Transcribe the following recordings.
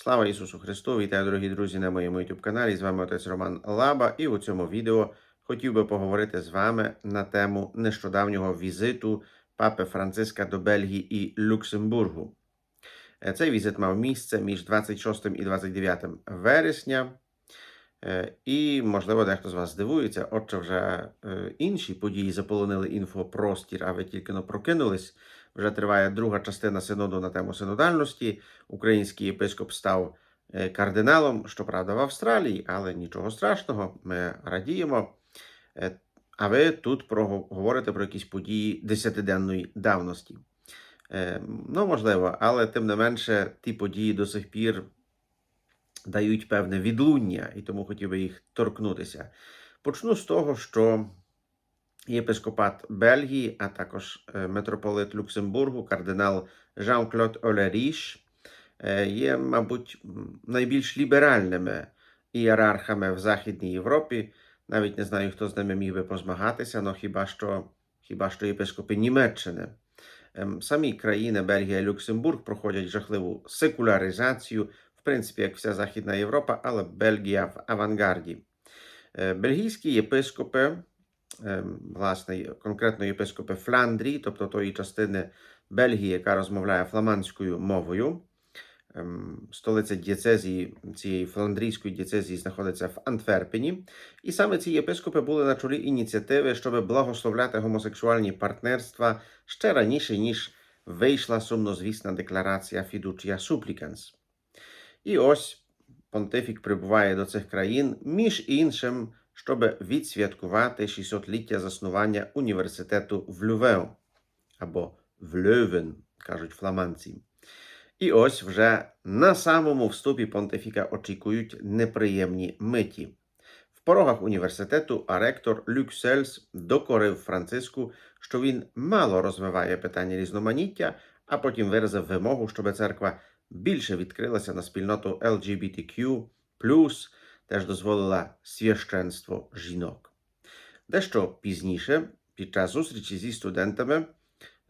Слава Ісусу Христу! Вітаю, дорогі друзі, на моєму youtube каналі. З вами отець Роман Лаба. І у цьому відео хотів би поговорити з вами на тему нещодавнього візиту папи Франциска до Бельгії і Люксембургу. Е, Цей візит мав місце між 26 і 29 вересня. Е, І, можливо, дехто з вас здивується, отже, вже е, інші події заполонили інфопростір, а ви тільки но прокинулись. Вже триває друга частина синоду на тему синодальності. Український єпископ став е, кардиналом, щоправда, в Австралії, але нічого страшного, ми радіємо. Е, А ви тут говорите про якісь події десятиденної давності. Е, Ну, можливо, але тим не менше, ті події до сих пір дають певне відлуння, і тому хотів би їх торкнутися. Почну з того, що єпископат Бельгії, а також е, митрополит Люксембургу, кардинал Жан-Клод Олеріш, е, є, мабуть, найбільш ліберальними ієрархами в Західній Європі. Навіть не знаю, хто з ними міг би позмагатися, але хіба що, хіба що єпископи Німеччини. Ем, Самі країни Бельгія і Люксембург проходять жахливу секуляризацію, в принципі, як вся Західна Європа, але Бельгія в авангарді. Е, Бельгійські єпископи, власне, конкретно єпископи Фландрії, тобто тої частини Бельгії, яка розмовляє фламандською мовою. Ем, Столиця дієцезії цієї фландрійської дієцезії знаходиться в Антверпені. І саме ці єпископи були на чолі ініціативи, щоб благословляти гомосексуальні партнерства ще раніше, ніж вийшла сумнозвісна декларація Fiducia Supplicans. І ось понтифік прибуває до цих країн, між іншим, щоб відсвяткувати 600-ліття заснування університету в Лювео або в Льовен, кажуть фламандці. І ось вже на самому вступі понтифіка очікують неприємні миті. В порогах університету а ректор Люксельс докорив Франциску, що він мало розвиває питання різноманіття, а потім виразив вимогу, щоб церква більше відкрилася на спільноту LGBTQ, теж дозволила священство жінок. Дещо пізніше, під час зустрічі зі студентами,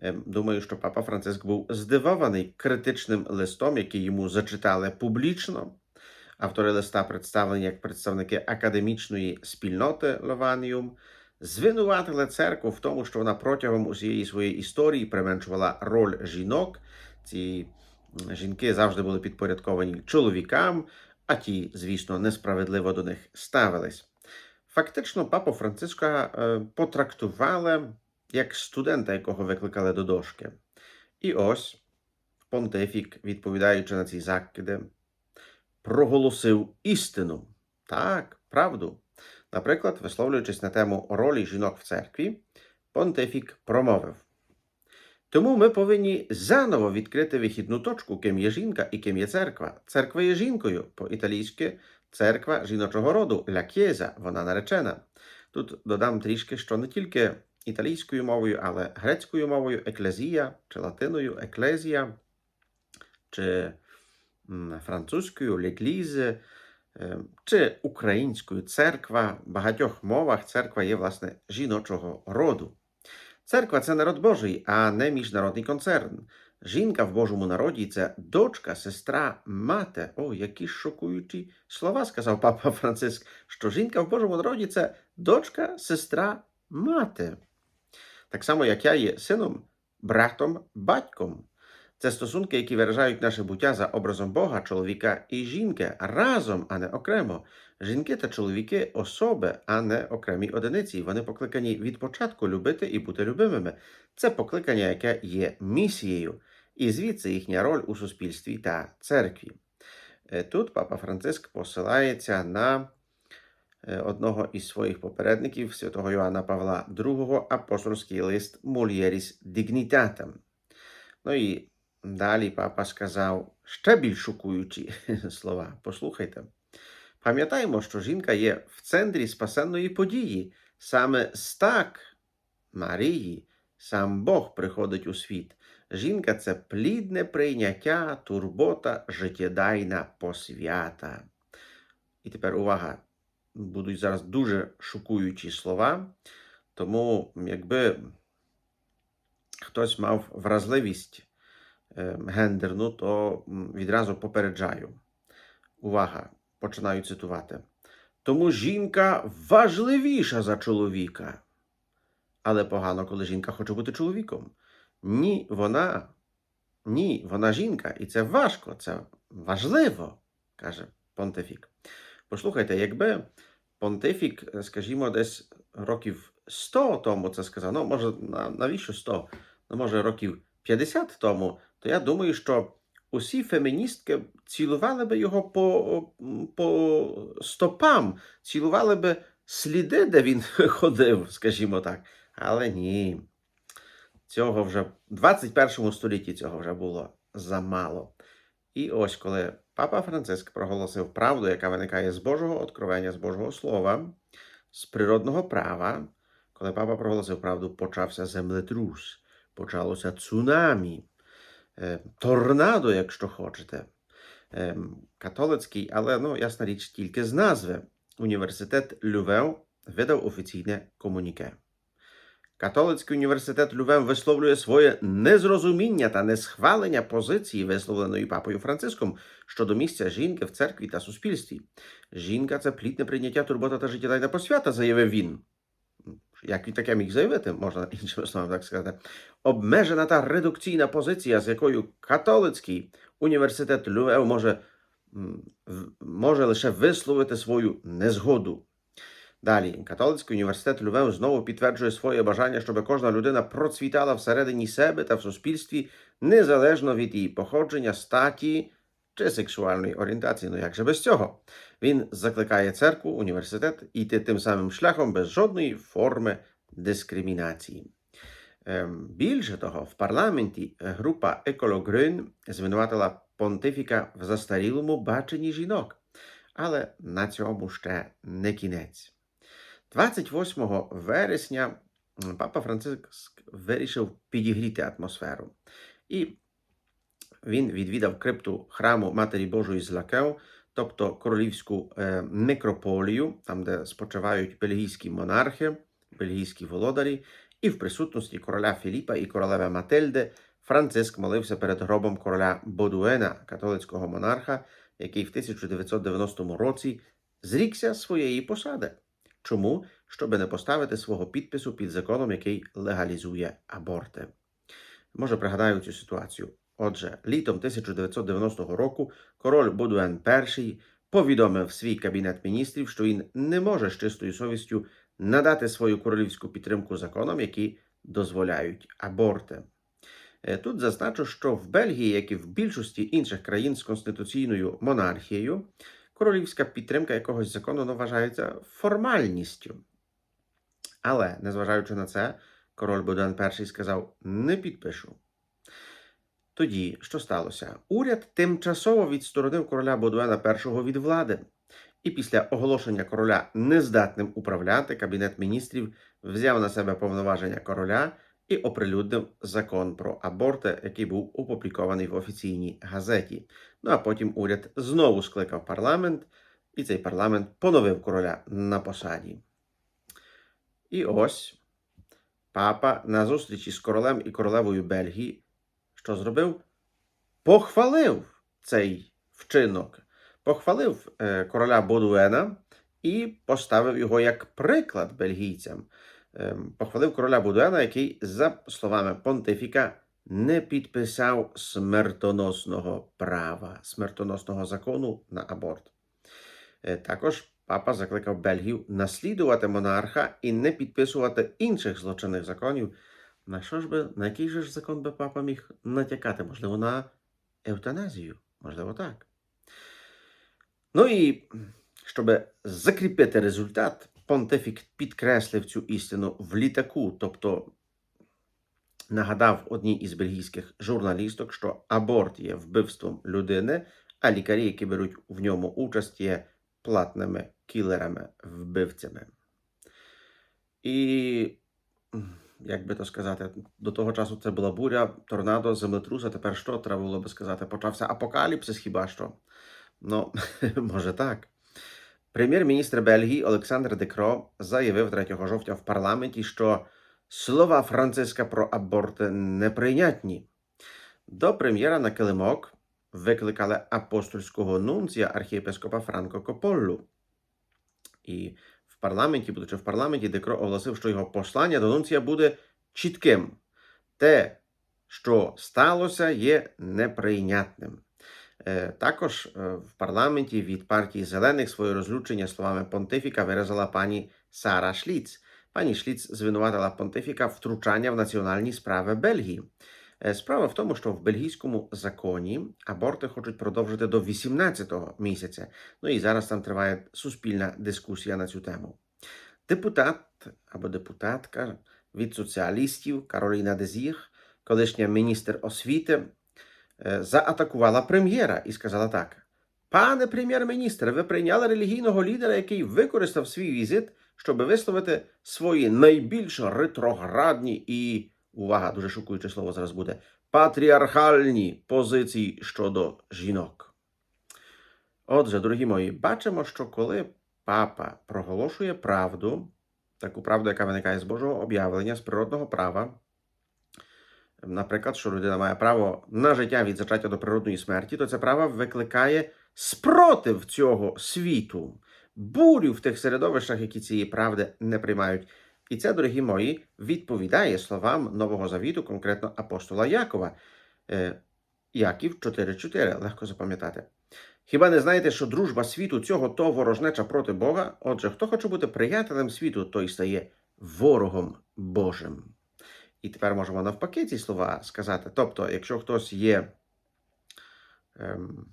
Ем, Думаю, що папа Франциск був здивований критичним листом, який йому зачитали публічно. Автори листа представлені як представники академічної спільноти Лованіум, звинуватили церкву в тому, що вона протягом усієї своєї історії применшувала роль жінок. Ці жінки завжди були підпорядковані чоловікам, а ті, звісно, несправедливо до них ставились. Фактично, папу Франциска е, потрактували як студента, якого викликали до дошки. І ось понтифік, відповідаючи на ці закиди, проголосив істину. Так, правду. Наприклад, висловлюючись на тему ролі жінок в церкві, понтифік промовив. Тому ми повинні заново відкрити вихідну точку, ким є жінка і ким є церква. Церква є жінкою, по-італійськи церква жіночого роду, ля Chiesa, вона наречена. Тут додам трішки, що не тільки італійською мовою, але грецькою мовою еклезія, чи латиною еклезія, чи французькою леклізе, е, чи українською церква. В багатьох мовах церква є, власне, жіночого роду. Церква це народ Божий, а не міжнародний концерн. Жінка в Божому народі це дочка, сестра, мати. О, які шокуючі слова, сказав папа Франциск, що жінка в Божому народі це дочка, сестра, мати. Так само, як я є сином, братом, батьком. Це стосунки, які виражають наше буття за образом Бога, чоловіка і жінки разом, а не окремо. Жінки та чоловіки особи, а не окремі одиниці. Вони покликані від початку любити і бути любимими. Це покликання, яке є місією, і звідси їхня роль у суспільстві та церкві. Е, Тут папа Франциск посилається на е, одного із своїх попередників, святого Йоанна Павла II, апостольський лист Mulieris Dignitatem. Ну і далі папа сказав ще більш шокуючі слова. Послухайте. Пам'ятаємо, що жінка є в центрі спасенної події. Саме з так Марії сам Бог приходить у світ. Жінка це плідне прийняття, турбота, життєдайна посвята. І тепер увага, будуть зараз дуже шокуючі слова. Тому, якби хтось мав вразливість гендерну, то відразу попереджаю. увага, починаю цитувати. Тому жінка важливіша за чоловіка. Але погано, коли жінка хоче бути чоловіком. Ні, вона, ні, вона жінка, і це важко, це важливо, каже Понтифік. Послухайте, якби Понтифік, е, скажімо, десь років 100 тому це сказав, ну, може, навіщо 100? Ну, може, років 50 тому, то я думаю, що усі феміністки цілували би його по, по стопам, цілували би сліди, де він ходив, скажімо так. Але ні. Цього вже в 21 столітті цього вже було замало. І ось коли папа Франциск проголосив правду, яка виникає з Божого откровення, з Божого Слова, з природного права, коли папа проголосив правду, почався землетрус, почалося цунамі, торнадо, якщо хочете. Е, Католицький, але ну, ясна річ, тільки з назви. Університет Лювев видав офіційне комуніке. Католицький університет Лювем висловлює своє незрозуміння та несхвалення позиції, висловленої папою Франциском щодо місця жінки в церкві та суспільстві. Жінка це плідне прийняття, турбота та життєдайна посвята, заявив він. Як він таке міг заявити, можна іншими словами так сказати. Обмежена та редукційна позиція, з якою католицький університет Лювев може, може лише висловити свою незгоду. Далі, католицький університет Лювев знову підтверджує своє бажання, щоб кожна людина процвітала всередині себе та в суспільстві, незалежно від її походження, статі чи сексуальної орієнтації. Ну як же без цього? Він закликає церкву, університет йти тим самим шляхом без жодної форми дискримінації. Ем, Більше того, в парламенті група Екологрин звинуватила понтифіка в застарілому баченні жінок. Але на цьому ще не кінець. 28 вересня папа Франциск вирішив підігріти атмосферу. І він відвідав крипту храму Матері Божої з Лакео, тобто королівську е, некрополію, там, де спочивають бельгійські монархи, бельгійські володарі, і в присутності короля Філіпа і королеви Мательди Франциск молився перед гробом короля Бодуена, католицького монарха, який в 1990 році зрікся своєї посади. Чому? Щоби не поставити свого підпису під законом, який легалізує аборти. Може, пригадаю цю ситуацію. Отже, літом 1990 року король Бодуен І повідомив свій кабінет міністрів, що він не може з чистою совістю надати свою королівську підтримку законам, які дозволяють аборти. Е, Тут зазначу, що в Бельгії, як і в більшості інших країн з конституційною монархією, королівська підтримка якогось закону ну, вважається формальністю. Але, незважаючи на це, король Богдан І сказав: не підпишу. Тоді, що сталося? Уряд тимчасово відсторонив короля Бодуена І від влади. І після оголошення короля нездатним управляти, Кабінет міністрів взяв на себе повноваження короля і оприлюднив закон про аборти, який був опублікований в офіційній газеті. Ну а потім уряд знову скликав парламент, і цей парламент поновив короля на посаді. І ось папа на зустрічі з королем і королевою Бельгії, що зробив? Похвалив цей вчинок, похвалив е, короля Бодуена і поставив його як приклад бельгійцям. Ем, похвалив короля Будуена, який, за словами понтифіка, не підписав смертоносного права, смертоносного закону на аборт. Е, Також папа закликав Бельгію наслідувати монарха і не підписувати інших злочинних законів. На що ж би, на який же ж закон би папа міг натякати? Можливо, на евтаназію? Можливо, так. Ну і щоб закріпити результат, понтифік підкреслив цю істину в літаку, тобто нагадав одній із бельгійських журналісток, що аборт є вбивством людини, а лікарі, які беруть в ньому участь, є платними кілерами-вбивцями. І, як би то сказати, до того часу це була буря, торнадо, землетрус, а тепер що треба було би сказати? Почався апокаліпсис хіба що? Ну, може так. Прем'єр-міністр Бельгії Олександр Декро заявив 3 жовтня в парламенті, що слова Франциска про аборти неприйнятні. До прем'єра на килимок викликали апостольського нунція архієпископа Франко Кополлу. І парламенті, будучи в парламенті, Декро оголосив, що його послання до нунція буде чітким. Те, що сталося, є неприйнятним. Е, Також е, в парламенті від партії зелених своє розлючення словами понтифіка виразила пані Сара Шліц. Пані Шліц звинуватила понтифіка втручання в національні справи Бельгії. Е, Справа в тому, що в бельгійському законі аборти хочуть продовжити до 18-го місяця. Ну і зараз там триває суспільна дискусія на цю тему. Депутат або депутатка від соціалістів Кароліна Дезір, колишня міністр освіти, е, заатакувала прем'єра і сказала так: Пане прем'єр-міністр, ви прийняли релігійного лідера, який використав свій візит, щоб висловити свої найбільш ретроградні і, увага, дуже шокуюче слово зараз буде, патріархальні позиції щодо жінок. Отже, дорогі мої, бачимо, що коли папа проголошує правду, таку правду, яка виникає з Божого об'явлення, з природного права, наприклад, що людина має право на життя від зачаття до природної смерті, то це право викликає спротив цього світу, бурю в тих середовищах, які цієї правди не приймають. І це, дорогі мої, відповідає словам Нового Завіту, конкретно апостола Якова. Е, Яків 4.4, легко запам'ятати. Хіба не знаєте, що дружба світу цього то ворожнеча проти Бога? Отже, хто хоче бути приятелем світу, той стає ворогом Божим. І тепер можемо навпаки ці слова сказати. Тобто, якщо хтось є ем,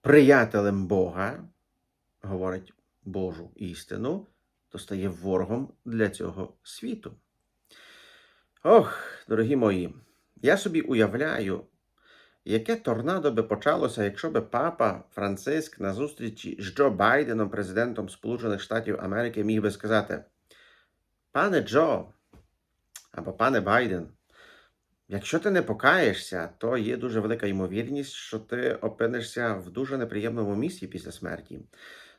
приятелем Бога, говорить Божу істину, то стає ворогом для цього світу. Ох, дорогі мої, я собі уявляю, яке торнадо би почалося, якщо би папа Франциск на зустрічі з Джо Байденом, президентом Сполучених Штатів Америки, міг би сказати: Пане Джо або пане Байден, якщо ти не покаєшся, то є дуже велика ймовірність, що ти опинишся в дуже неприємному місці після смерті.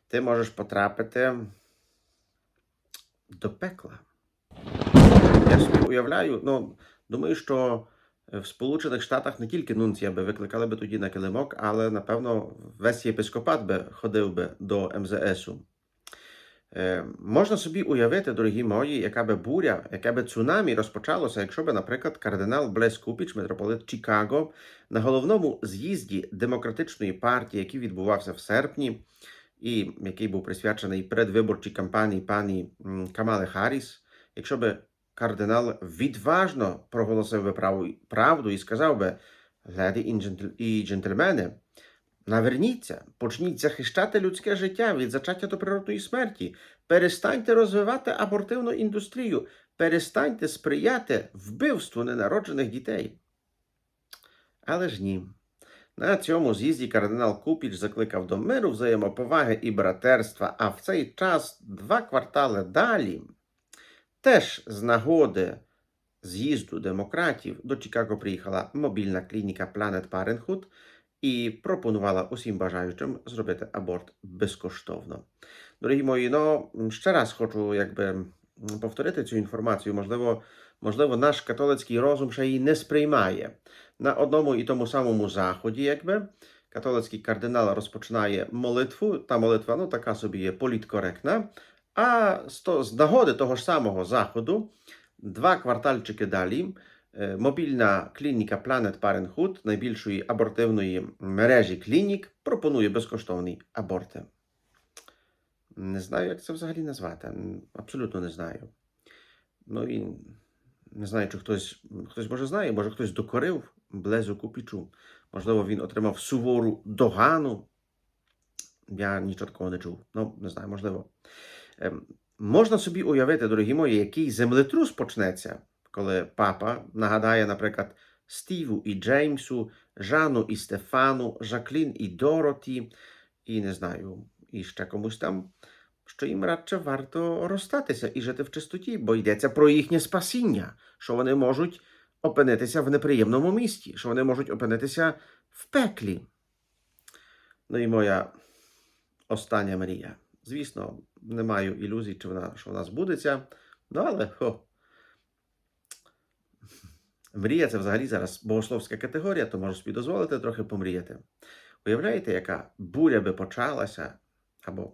Ти можеш потрапити до пекла. Я собі уявляю, ну, думаю, що в Сполучених Штатах не тільки нунція би викликали би тоді на килимок, але, напевно, весь єпископат би ходив би до МЗСу. Е, можна собі уявити, дорогі мої, яка би буря, яке би цунамі розпочалося, якщо би, наприклад, кардинал Блес Купіч, митрополит Чикаго, на головному з'їзді демократичної партії, який відбувався в серпні, і який був присвячений предвиборчій кампанії пані Камали Харріс, якщо би кардинал відважно проголосив би правду і сказав би, леді і джентльмени, наверніться, почніть захищати людське життя від зачаття до природної смерті, перестаньте розвивати абортивну індустрію, перестаньте сприяти вбивству ненароджених дітей. Але ж ні. На цьому з'їзді кардинал Купіч закликав до миру, взаємоповаги і братерства, а в цей час два квартали далі, теж з нагоди з'їзду демократів до Чикаго приїхала мобільна клініка Planet Parenthood і пропонувала усім бажаючим зробити аборт безкоштовно. Дорогі мої, ну ще раз хочу якби повторити цю інформацію. Можливо, можливо, наш католицький розум ще її не сприймає. На одному і тому самому заході, якби католицький кардинал розпочинає молитву. Та молитва ну така собі є політкоректна. А з, нагоди того ж самого заходу, два квартальчики далі, е, мобільна клініка Planet Parenthood, найбільшої абортивної мережі клінік, пропонує безкоштовні аборти. Не знаю, як це взагалі назвати. Абсолютно не знаю. Ну і не знаю, чи хтось, хтось може знає, може хтось докорив Блезу Купічу. Можливо, він отримав сувору догану. Я нічого такого не чув. Ну, не знаю, можливо. Ем, можна собі уявити, дорогі мої, який землетрус почнеться, коли папа нагадає, наприклад, Стіву і Джеймсу, Жану і Стефану, Жаклін і Дороті, і не знаю, і ще комусь там, що їм радше варто розстатися і жити в чистоті, бо йдеться про їхнє спасіння, що вони можуть опинитися в неприємному місті, що вони можуть опинитися в пеклі. Ну і моя остання мрія. Звісно, не маю ілюзій, чи вона, що вона збудеться. Ну, але хо. Мрія це взагалі зараз богословська категорія, то можу собі дозволити трохи помріяти. Уявляєте, яка буря би почалася, або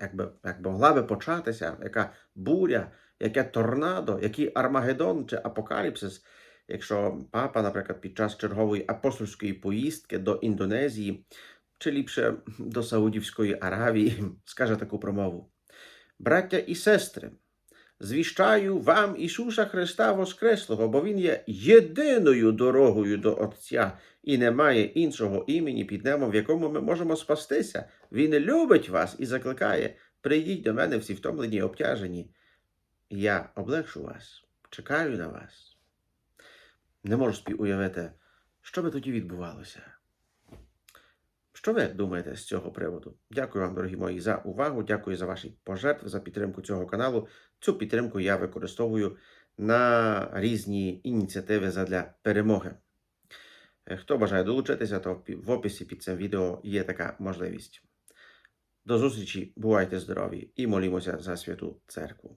як, би, як могла би початися, яка буря, яке торнадо, який Армагеддон чи Апокаліпсис, якщо папа, наприклад, під час чергової апостольської поїздки до Індонезії, чи ліпше до Саудівської Аравії, скаже таку промову. Браття і сестри, звіщаю вам Ісуса Христа Воскреслого, бо Він є єдиною дорогою до Отця і немає іншого імені під небом, в якому ми можемо спастися. Він любить вас і закликає: прийдіть до мене всі втомлені і обтяжені. Я облегшу вас, чекаю на вас. Не можу собі уявити, що би тоді відбувалося. Що ви думаєте з цього приводу? Дякую вам, дорогі мої, за увагу. Дякую за ваші пожертви, за підтримку цього каналу. Цю підтримку я використовую на різні ініціативи задля перемоги. Е, Хто бажає долучитися, то в описі під цим відео є така можливість. До зустрічі, бувайте здорові і молімося за святу церкву.